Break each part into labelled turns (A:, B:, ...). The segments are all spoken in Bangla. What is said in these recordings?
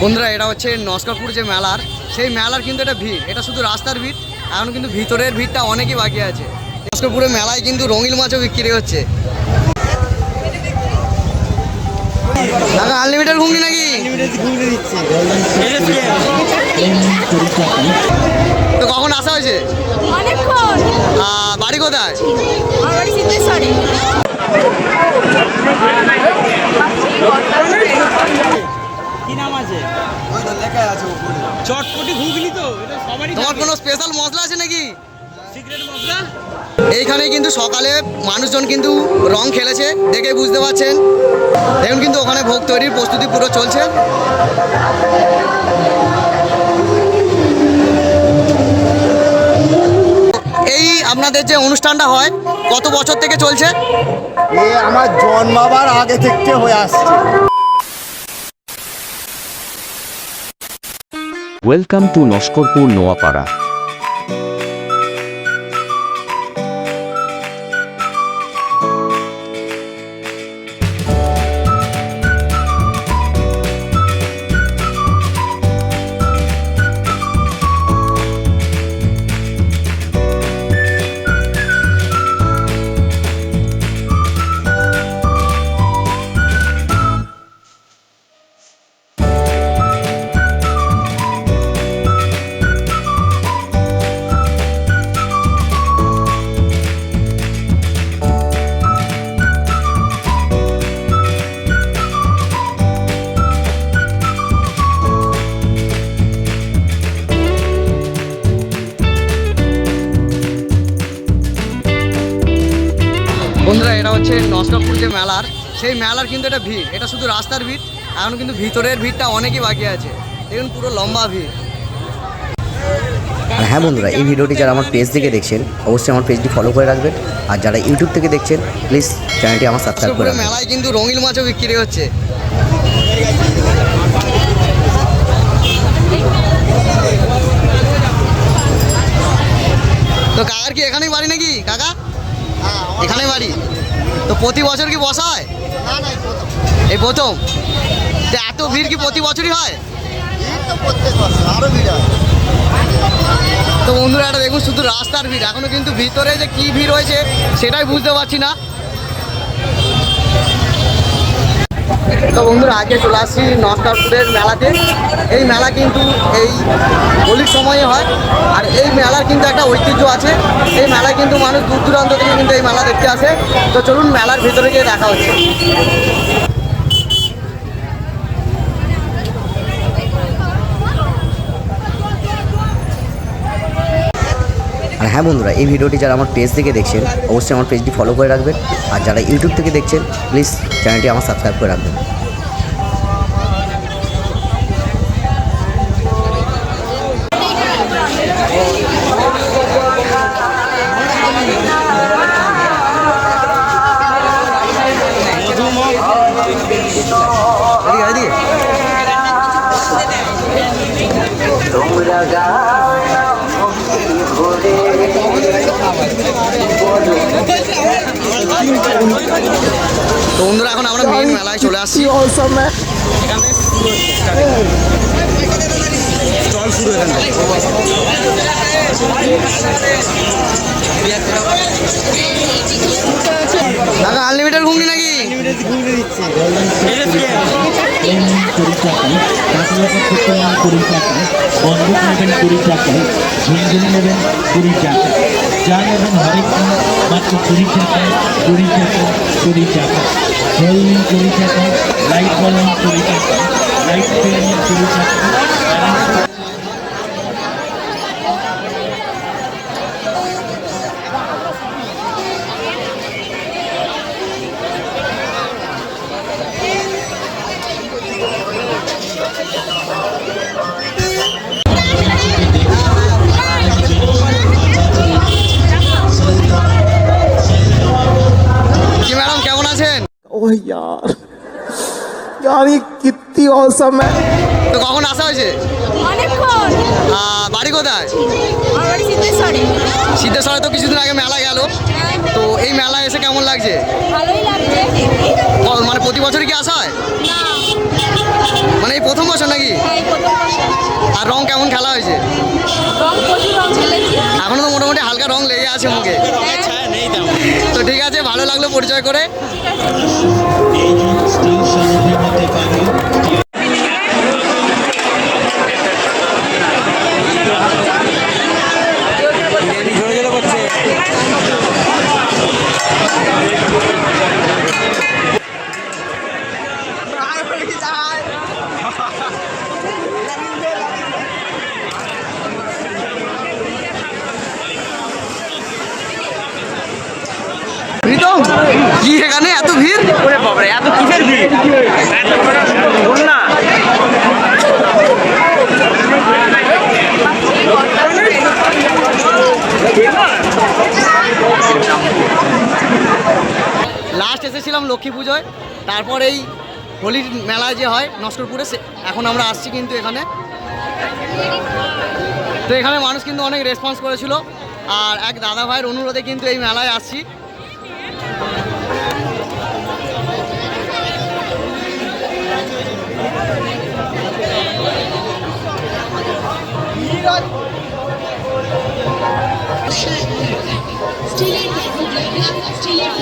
A: বন্ধুরা এটা হচ্ছে নস্করপুর যে মেলার সেই মেলার কিন্তু এটা ভিড়। এটা শুধু রাস্তার ভিড় এখন কিন্তু ভিতরের ভিড়টা অনেকই বাকি আছে। নস্করপুরের মেলায় কিন্তু রঙিল মাছও বিক্রি হচ্ছে। দাদা আনলিমিটেড ঘুমনি নাকি? তো কখন আসা হয়েছে? আহ, বাড়ি কোথায়?
B: কি নাম আছে? চটপটি ঘুগনি তো এটা সবারই
A: তোমার কোনো স্পেশাল মশলা আছে নাকি?
B: সিক্রেট মশলা?
A: এইখানে কিন্তু সকালে মানুষজন কিন্তু রং খেলেছে দেখে বুঝতে পারছেন। দেখুন কিন্তু ওখানে ভোগ তৈরির প্রস্তুতি পুরো চলছে। এই আপনাদের যে অনুষ্ঠানটা হয় কত বছর থেকে চলছে?
C: এ আমার জন্মাবার আগে থেকে হয়ে আসছে।
D: ওয়েলকাম টু নস্করপুর নোয়াপাড়া
A: বন্ধুরা এটা হচ্ছে নস্করপুর যে মেলার সেই মেলার কিন্তু এটা ভিড়। এটা শুধু রাস্তার ভিড় এখন কিন্তু ভিতরের ভিড়টা অনেকই বাকি আছে। দেখুন পুরো লম্বা ভিড়।
E: আর হ্যাঁ বন্ধুরা এই ভিডিওটি যারা আমার পেজ থেকে দেখছেন অবশ্যই আমার পেজটি ফলো করে রাখবেন। আর যারা ইউটিউব থেকে দেখছেন প্লিজ চ্যানেলটি আমার সাবস্ক্রাইব করে
A: মেলায় কিন্তু রঙিন মাছও বিক্রি হচ্ছে তো কাকার কি এখানেই বাড়ি নাকি কাকা এখানেই বাড়ি তো প্রতি বছর কি বসায় হয়? এই প্রথম। এত ভিড় কি প্রতি বছরই হয়?
C: আরও ভিড় হয়।
A: তো বন্ধুরা একটা দেখুন শুধু রাস্তার ভিড় এখনও কিন্তু ভিতরে যে কি ভিড় হয়েছে সেটাই বুঝতে পারছি না। তো বন্ধুরা আগে চলে আসি নস্কারপুরের মেলাতে। এই মেলা কিন্তু এই হোলির সময়ে হয়, আর এই মেলার কিন্তু একটা ঐতিহ্য আছে। এই মেলায় কিন্তু মানুষ দূর দূরান্ত থেকে কিন্তু এই মেলা দেখতে আসে। তো চলুন মেলার ভিতরে গিয়ে দেখা হচ্ছে।
E: হ্যাঁ বন্ধুরা এই ভিডিওটি যারা আমার পেজ থেকে দেখছেন অবশ্যই আমার পেজটি ফলো করে রাখবেন। আর যারা ইউটিউব থেকে দেখছেন প্লিজ চ্যানেলটি আমার সাবস্ক্রাইব করে রাখবেন।
A: এদিকে এদিকে। বন্ধুরা, এখন আমরা মেন মেলায় চলে আসছি। দাদা আনলিমিটেড ঘুমনি নাকি?
F: কুড়ি টাকা বন্ধুক নেবেন কুড়ি টাকায় ঝুনঝুনি নেবেন কুড়ি টাকা। যা নেবেন মাত্র কুড়ি টাকা কুড়ি টাকা কুড়ি টাকা। হেলমেট কুড়ি টাকা লাইট বল নিন কুড়ি টাকা লাইট নিন কুড়ি টাকা।
A: আছেন
C: ওহ यार यार ये कितनी औसम है
A: তো কখন আসা হয়েছে
G: অনেকক্ষণ
A: আহ, বাড়ি কোথায়
G: আমার বাড়ি সিদ্ধেশ্বরে
A: সিদ্ধেশ্বরে তো কিছুদিন আগে মেলা গেল তো এই মেলায় এসে কেমন লাগছে
G: ভালোই লাগছে
A: ক- মানে প্রতি বছরই কি আসা হয়
G: না
A: মানে এই প্রথম বছর নাকি
G: আর
A: রং কেমন খেলা হয়েছে?
B: এখনও তো মোটামুটি হালকা রং লেগে আছে মুখে।
A: তো ঠিক আছে ভালো লাগল পরিচয় করে। কি এখানে? এত ভিড়?
B: এত কিসের ভিড়? না
A: লাস্ট এসেছিলাম লক্ষ্মী পুজোয় তারপর এই হোলির মেলা যে হয় নস্করপুরে সে- এখন আমরা আসছি কিন্তু এখানে। তো এখানে মানুষ কিন্তু অনেক রেসপন্স করেছিল। আর এক দাদা ভাইয়ের অনুরোধে কিন্তু এই মেলায় আসছি।
H: স্টিলের স্টিলের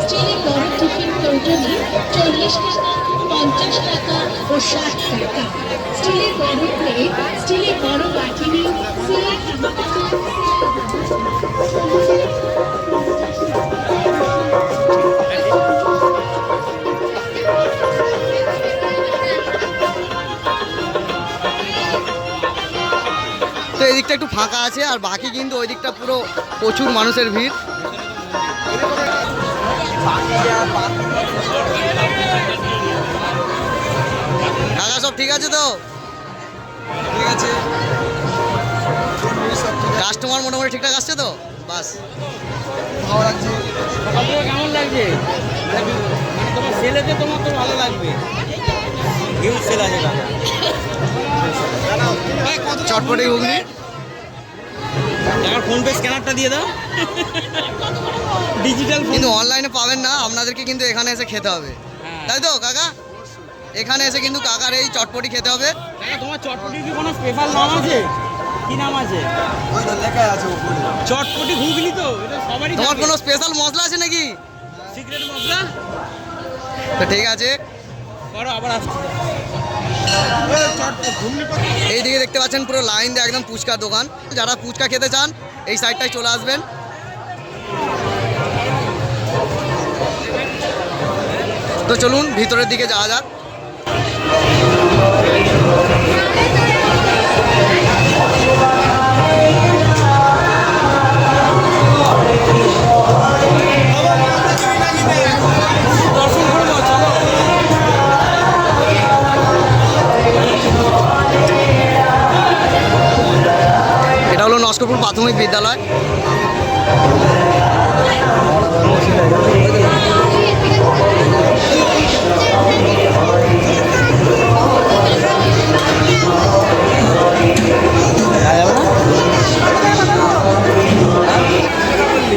H: স্টিলের বড় টিফিন কৌটনি চল্লিশ পঞ্চাশ টাকা ও ষাট স্টিলের বড় প্লেট স্টিলের বড় সিলেট
A: একটু ফাঁকা আছে আর বাকি কিন্তু ওই দিকটা পুরো প্রচুর মানুষের ভিড়। কাকা সব ঠিক আছে তো? ঠিক আছে। কাস্টমার মোটামুটি ঠিকঠাক আসছে তো? বাস। ভালো লাগছে।
B: কেমন লাগছে? মানে তোমার ছেলেতে তোমার তো ভালো লাগবে। হিউজ সেল আছে দাদা
A: চটপটি ঘুগনি।
B: আমার ফোনপে স্ক্যানারটা দিয়ে দাও। ডিজিটাল
A: কিন্তু অনলাইনে পাবেন না আপনাদেরকে কিন্তু এখানে এসে খেতে হবে। তাই তো কাকা? এখানে এসে কিন্তু কাকার এই চটপটি খেতে হবে।
B: তোমার চটপটির কি কোনো স্পেশাল নাম আছে? কি নাম আছে? চটপটি ঘুগনি তো এটা সবারই
A: তোমার কোনো স্পেশাল মশলা আছে নাকি?
B: সিক্রেট মশলা?
A: তো ঠিক আছে।
B: করো আবার আসছি।
A: এই দিকে দেখতে পাচ্ছেন পুরো লাইন দিয়ে একদম ফুচকার দোকান। যারা ফুচকা খেতে চান, এই সাইডটায় চলে আসবেন। তো চলুন, ভিতরের দিকে যাওয়া যাক। প্রাথমিক বিদ্যালয়।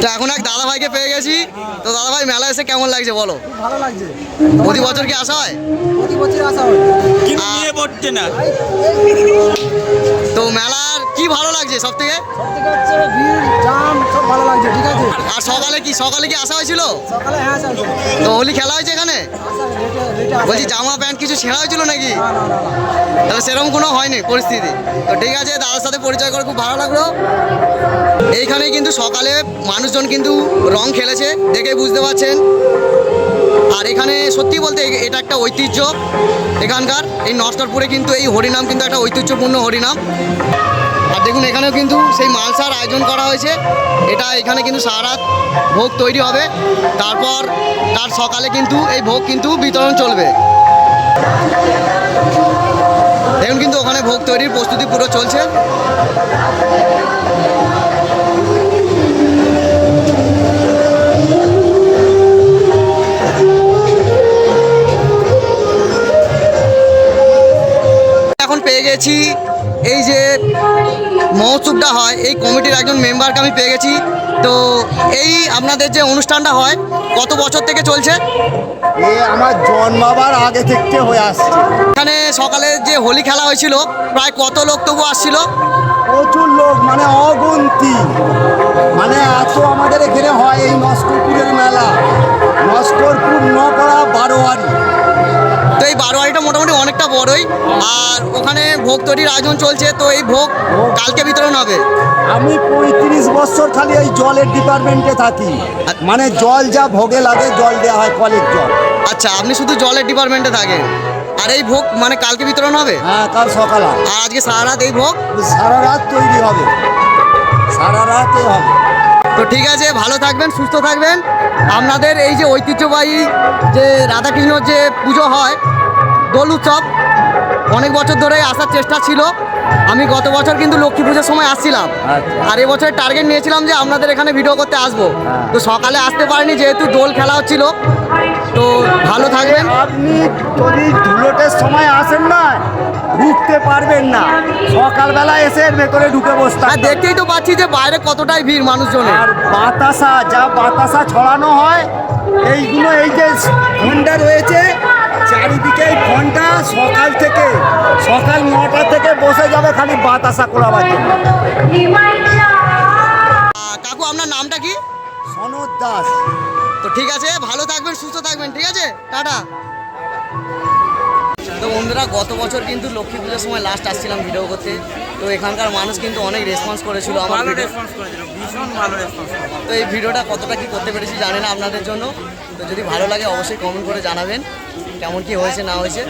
A: তো এখন এক দাদা ভাইকে পেয়ে গেছি। তো দাদা ভাই মেলা এসে কেমন লাগছে বলো?
I: ভালো লাগছে।
A: প্রতি বছর কি আসা হয়?
I: প্রতি বছর আসা হয়।
B: কিন্তু নিয়ে পড়ছে না।
A: তো মেলার কি ভালো লাগছে সব থেকে আর সকালে কি সকালে কি আসা হয়েছিল?
I: হ্যাঁ
A: তো হোলি খেলা হয়েছে এখানে? বলছি জামা প্যান্ট কিছু ছেঁড়া হয়েছিল নাকি? তাহলে সেরকম কোনো হয়নি পরিস্থিতি। তো ঠিক আছে দাদার সাথে পরিচয় করে খুব ভালো লাগল। এইখানেই কিন্তু সকালে মানুষজন কিন্তু রং খেলেছে দেখে বুঝতে পারছেন। আর এখানে সত্যি বলতে এটা একটা ঐতিহ্য এখানকার। এই নস্করপুরে কিন্তু এই হরিনাম কিন্তু একটা ঐতিহ্যপূর্ণ হরিনাম। আর দেখুন, এখানেও কিন্তু সেই মালসার আয়োজন করা হয়েছে। এটা এখানে কিন্তু সারা রাত ভোগ তৈরি হবে। তারপর তার সকালে কিন্তু এই ভোগ কিন্তু বিতরণ চলবে। দেখুন, কিন্তু ওখানে ভোগ তৈরির প্রস্তুতি পুরো চলছে। মেম্বারকে আমি পেয়ে গেছি। তো এই আপনাদের যে অনুষ্ঠানটা হয় কত বছর থেকে চলছে?
J: এ আমার জন্মাবার আগে থেকে হয়ে আসছে।
A: এখানে সকালে যে হোলি খেলা হয়েছিল প্রায় কত লোক তবু আসছিল?
J: প্রচুর লোক মানে অগুন্তি। এত আমাদের এখানে হয় এই নস্করপুরের মেলা। নস্করপুর নপাড়া বারোয়ারি।
A: এই বারোয়ারিটা মোটামুটি অনেকটা বড়ই। আর ওখানে ভোগ তৈরির আয়োজন চলছে তো এই ভোগ কালকে বিতরণ হবে।
J: আমি পঁয়ত্রিশ বছর খালি এই জলের ডিপার্টমেন্টে থাকি। মানে জল যা ভোগে লাগে জল দেওয়া হয় কলের জল।
A: আচ্ছা আপনি শুধু জলের ডিপার্টমেন্টে থাকেন। আর এই ভোগ মানে কালকে বিতরণ হবে?
J: হ্যাঁ কাল সকাল
A: আর আজকে সারা রাত এই ভোগ?
J: সারা রাত তৈরি হবে। সারা রাতে হবে।
A: তো ঠিক আছে ভালো থাকবেন সুস্থ থাকবেন। আপনাদের এই যে ঐতিহ্যবাহী যে রাধাকৃষ্ণর যে পুজো হয় দোল উৎসব অনেক বছর ধরে আসার চেষ্টা ছিল। আমি গত বছর কিন্তু লক্ষ্মী পুজোর সময় আসছিলাম।
J: আচ্ছা।
A: আর এবছর টার্গেট নিয়েছিলাম যে আপনাদের এখানে ভিডিও করতে আসব।
J: হ্যাঁ।
A: তো সকালে আসতে পারিনি যেহেতু দোল খেলা হচ্ছিল। তো ভালো থাকবেন।
J: আপনি যদি ধুলোটের সময় আসেন না ঢুকতে পারবেন না। সকালবেলা এসে এর ভেতরে ঢুকে বসতে
A: আর দেখতেই তো পাচ্ছি যে বাইরে কতটাই ভিড় মানুষজনের।
J: আর বাতাসা যা বাতাসা ছড়ানো হয় এইগুলো এই যে ঘণ্টা রয়েছে চারিদিকে এই ঘণ্টা সকাল থেকে সকাল নটা থেকে বসে যাবে খালি বাতাসা করাবার জন্য।
A: কাকু আপনার নামটা কি?
J: সনদ দাস।
A: তো ঠিক আছে ভালো থাকবেন সুস্থ থাকবেন ঠিক আছে? টাটা। তো বন্ধুরা গত বছর কিন্তু লক্ষ্মী পুজোর সময় লাস্ট আসছিলাম ভিডিও করতে। তো এখানকার মানুষ কিন্তু অনেক রেসপন্স করেছিল আমার
B: ভালো রেসপন্স করেছিল ভীষণ ভালো রেসপন্স
A: তো এই ভিডিওটা কতটা কি করতে পেরেছি জানি না আপনাদের জন্য। তো যদি ভালো লাগে অবশ্যই কমেন্ট করে জানাবেন কেমন কি হয়েছে না হয়েছে।